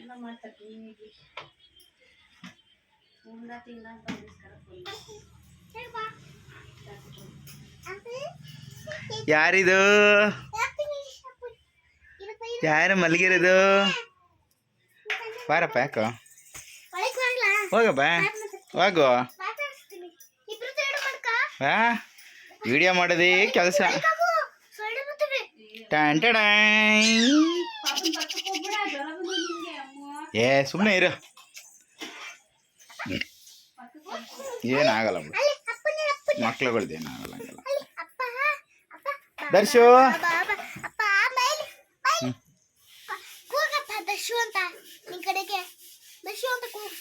ಎಲ್ಲ ಮಾಡ್ತಾರೆ ನೀವಿಲ್ಲಿ ಉಂಡ ಅನ್ನಿಸ್ತಾರೆ ಯಾರಿದು? ಯಾರು ಮಲಗಿರೋದು? ಬಾರಪ್ಪ ಯಾಕೋ? ಹೋಗಪ್ಪ. ಹೋಗು. ಹಾ ವಿಡಿಯೋ ಮಾಡೋದೇ ಕೆಲಸ. ಟಡಾಯ್. ಏ ಸುಮ್ಮನೆ ಇರು. ಏನಾಗಲ್ಲ ಮಕ್ಳುಗಳ್ದು ಏನಾಗಲ್ಲ ದರ್ಶು.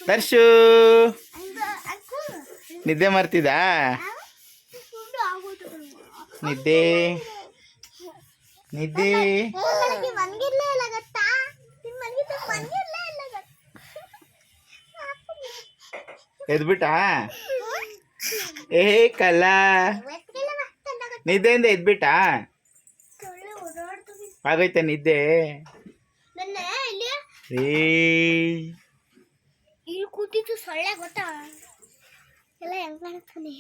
ದರ್ಶು ನಿದ್ದೆ ಮಾಡ್ತಿದ? ನಿದ್ದೆ. ನಿದ್ದೆ. ಎದ್ಬಿಟ್ಟಾ? ಏ ಕಲ್ಲಾ. ನಿದ್ದೆಯಿಂದ ಎದ್ಬಿಟ್ಟಾ? ಆಗೈತೆ ನಿದ್ದೆ? ಇಲ್ಲಿ ಕೂತಿದ್ದು ಸೊಳ್ಳೆ ಗೊತ್ತಾ? ಎಲ್ಲ ಹೆಂಗ್ ಕಾಣಿಸ್ತಾನೆ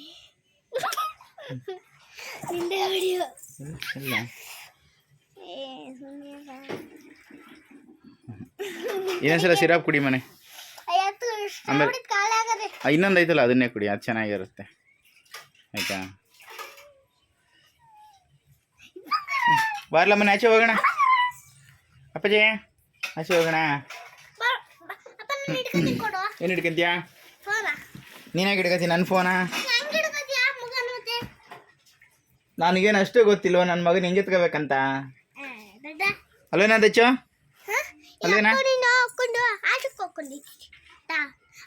ಇನ್ನೊಂದ್ಸಲ ಸಿರಾಪ್ ಕುಡಿ ಮನೆ. ಆಮೇಲೆ ಇನ್ನೊಂದು ಐತಲ್ಲ ಅದನ್ನೇ ಕುಡಿ ಅದು ಚೆನ್ನಾಗಿರುತ್ತೆ. ಆಯ್ತಾ? ಬಾರ್ಲ ಮನೆ ಆಚೆ ಹೋಗೋಣ. ಅಪ್ಪಾಜಿ ಆಚೆ ಹೋಗೋಣ. ಏನು ಹಿಡ್ಕೊಂತೀಯಾ? ನೀನಾಗ ಹಿಡ್ಕತಿ ನನ್ನ ಫೋನಾ? ನನಗೇನು ಅಷ್ಟೇ ಗೊತ್ತಿಲ್ವ ನನ್ನ ಮಗನ ಹೆಂಗೆ ಎತ್ಕೋಬೇಕಂತ? ಅಲ್ವೇನಾ ದಚ್ಚು?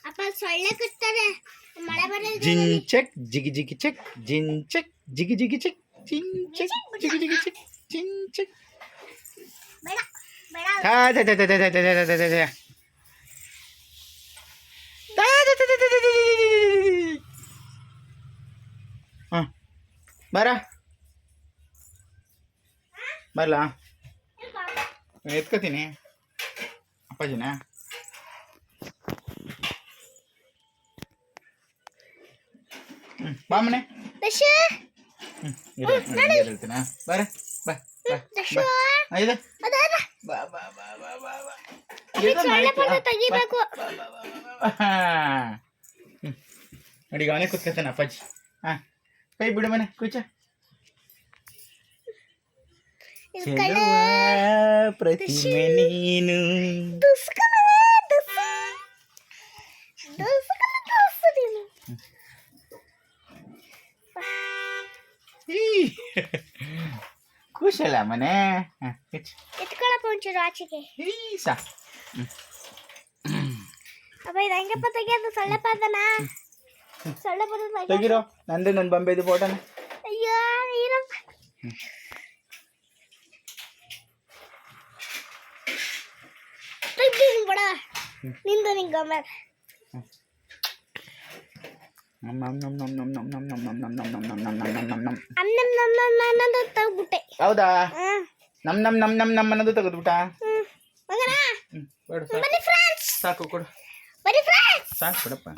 ಅಪ್ಪ ಸೊಳ್ಳೆ ಕಟ್ತಾರೆ ಮಳೆ ಬರೋದು ಜಿನ್ ಚೆಕ್ ಜಿಗಿ ಜಿಗಿ ಚೆಕ್ ಜಿನ್ ಚೆಕ್ ಜಿಗಿ ಜಿಗಿ ಚೆಕ್ ಜಿನ್ ಚೆಕ್ ಜಿಗಿ ಜಿಗಿ ಚೆಕ್ ಜಿನ್ ಚೆಕ್ ಬೇಡ ಬೇಡ. ತಾ ತಾ ತಾ ತಾ ತಾ ತಾ ತಾ ತಾ ತಾ. ಹ. ಬರ ಬರಲಾ ಎತ್ಕೋತೀನಿ ಅಪ್ಪಾಜಿನ ಬಾ ಮನೆ. ಹೇಳ್ತೀನ ಬರ ಬಾ ಇದೆ. ನೋಡಿ ಅವನೇ ಕುತ್ಕೊತಾನೆ ಅಪ್ಪಾಜಿ. ಹಾ. ಕೈ ಬಿಡು ಮನೆ ಕುಚ. ಪ್ರತಿಮೆ ನೀನು. Kușele, mâne. Ești că la punci roacike. Isa. அப்போ இதை எங்கே இப்போ தைக்கிறது சொல்ல பார்த்தனா சொல்ல பார்த்து தைக்கிறோம் நன்றி நான் பம்பே இது போட்டேன் ஐயோ ஈரம் தைக்கிறீங்க போடா நின்று நீங்கள் மேலே ಹೌದಾ ನಮ್ ನಮ್ ನಮ್ ನಮ್ ನಮ್ ಅನ್ನೋದು ಸಾಕು ಕೊಡು ಸಾಕು ಬಿಡಪ್ಪ